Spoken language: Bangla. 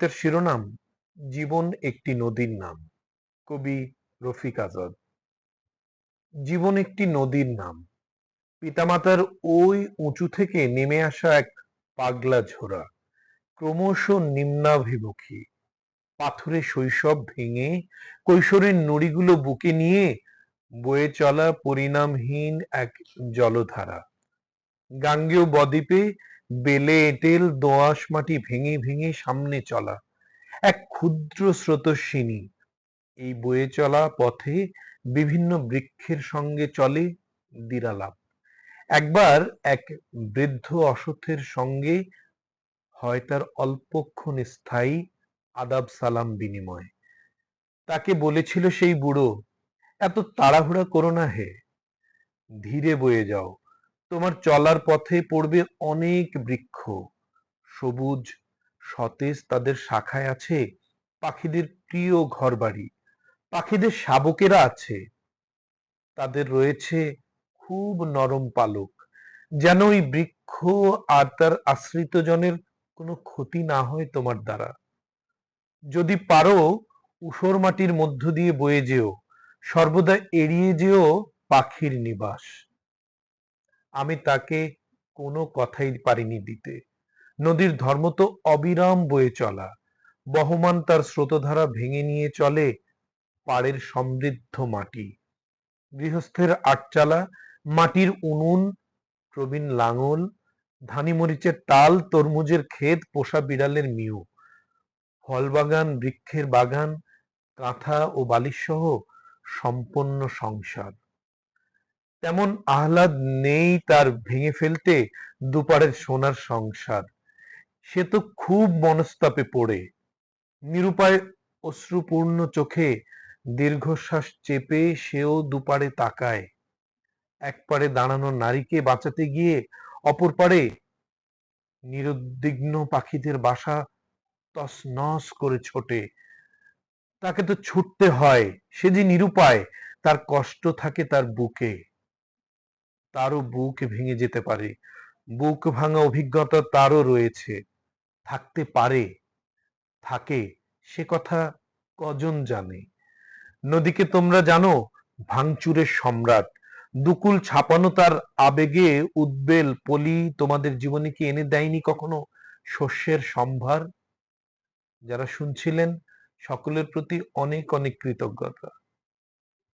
তার শিরোনাম জীবন একটি নদীর নাম। কবি রফিক আজাদ। জীবন একটি নদীর নাম। পিতামাতার ওই উঁচু থেকে নেমে আসা এক পাগলা ঝোড়া। ক্রমশ নিম্নাভিমুখী। পাথরে শৈশব ভেঙে কৈশোরের নড়িগুলো বুকে নিয়ে বয়ে চলা পরিণামহীন এক জলধারা। গাঙ্গেয় বদ্বীপে বেলে এঁটেল দোআঁশ মাটি ভেঙে ভেঙে সামনে চলা, এক ক্ষুদ্র স্রোতস্বিনী। এই বয়ে চলা পথে বিভিন্ন বৃক্ষের সঙ্গে চলে দিরালাপ। একবার এক বৃদ্ধ অসথের সঙ্গে হয় তার অল্পক্ষণ স্থায়ী আদাব সালাম বিনিময়। তাকে বলেছিল, সেই বুড়ো, এত তাড়াহুড়া করো না হে, ধীরে বয়ে যাও। তোমার চলার পথে পড়বে অনেক বৃক্ষ। সবুজ, সতেজ তাদের শাখায় আছে পাখিদের প্রিয় ঘরবাড়ি। পাখিদের শাবকেরা আছে। তাদের রয়েছে খুব নরম পালক। যেন ওই বৃক্ষ আর তার আশ্রিত জনের কোনো ক্ষতি না হয় তোমার দ্বারা। যদি পারো উসর মাটির মধ্য দিয়ে বয়ে যেও। সর্বদা এড়িয়ে যেও পাখির নিবাস। আমি তাকে কোনো কথাই পারিনি দিতে। নদীর ধর্ম তো অবিরাম বয়ে চলা। বহমান তার স্রোতধারা ভেঙে নিয়ে চলে পাড়ের সমৃদ্ধ মাটি। গৃহস্থের আটচালা, মাটির উনুন, প্রবীণ লাঙল, ধানি মরিচের টাল তরমুজের ক্ষেত, পোষা বিড়ালের মিউ। ফল বাগান বৃক্ষের বাগান, কাঁথা ও বালিশ সহ সম্পন্ন সংসার। তেমন আহ্লাদ নেই তার ভেঙে ফেলতে দুপারের সোনার সংসার। সে তো খুব মনস্তাপে পড়ে। নিরুপায় অশ্রুপূর্ণ চোখে দীর্ঘশ্বাস চেপে সেও দুপারে তাকায়। এক পারে দাঁড়ানো নারীকে বাঁচাতে গিয়ে অপর পারে নিরুদ্বিগ্ন পাখিদের বাসা তসনস করে ছোটে। তাকে তো ছুটতে হয়, সে যে নিরুপায়, তার কষ্ট থাকে তার বুকে। তারও বুক ভেঙে যেতে পারে। বুক ভাঙা অভিজ্ঞতা তারও রয়েছে। থাকতে পারে। থাকে। সে কথা কজন জানে? নদীকে তোমরা জানো, ভাঙচুরের সম্রাট। দুকুল ছাপানো তার আবেগে উদ্বেল। পলি তোমাদের জীবনে কি এনে দেয়নি কখনো শস্যের সম্ভার? যারা শুনছিলেন, সকলের প্রতি অনেক অনেক কৃতজ্ঞতা।